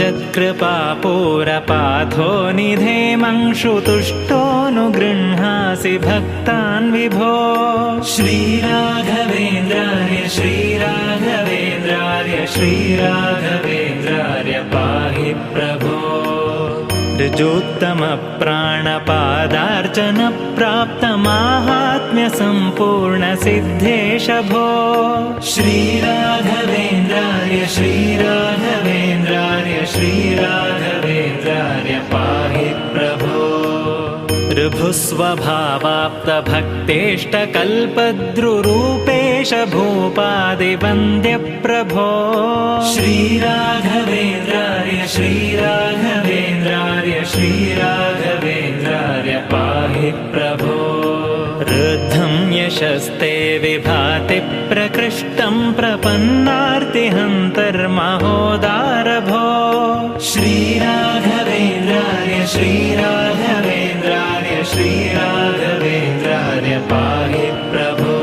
ऊर्जत्कृपापूरपाथो निधेमंशुतुष्टोऽनुगृह्णासि भक्तान् विभो। श्रीराघवेन्द्रार्य श्रीराघवेन्द्रार्य श्रीराघवेन्द्रार्य पाहि प्रभो। ऋजोत्तमप्राणपादार्चनप्राप्तमाहात्म्यसम्पूर्णसिद्धेश भो श्रीराघवेन्द्रार्य श्रीराघवेन्द्रार्य श्रीराघवेन्द्रार्य पाहि प्रभो। ऋभुस्वभावाप्तभक्तेष्टकल्पद्रुरूपेश भूपादिवन्द्यप्रभो। श्रीराघवेन्द्रार्य श्रीराघवेन्द्रार्य श्रीराघवेन्द्रार्य पाहि प्रभो। ऋद्धं यशस्ते विभाति प्रकृष्टं प्रपन्नार्तिहन्तर्महोदारभो श्रीराघवेन्द्रार्य श्रीराघवेन्द्रार्य श्रीराघवेन्द्रार्य पाहि प्रभो।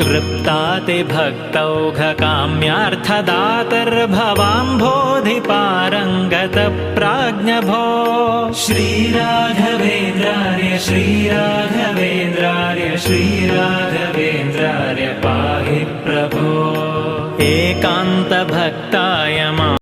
तृप्तातिभक्तौघकाम्यार्थदातर्भवाम्भोधिपारङ्गतप्राज्ञभो श्रीराघवेन्द्रार्य श्रीराघवेन्द्रार्य श्रीराघवेन्द्रार्य पाहि प्रभो। एकान्तभक्ताय मा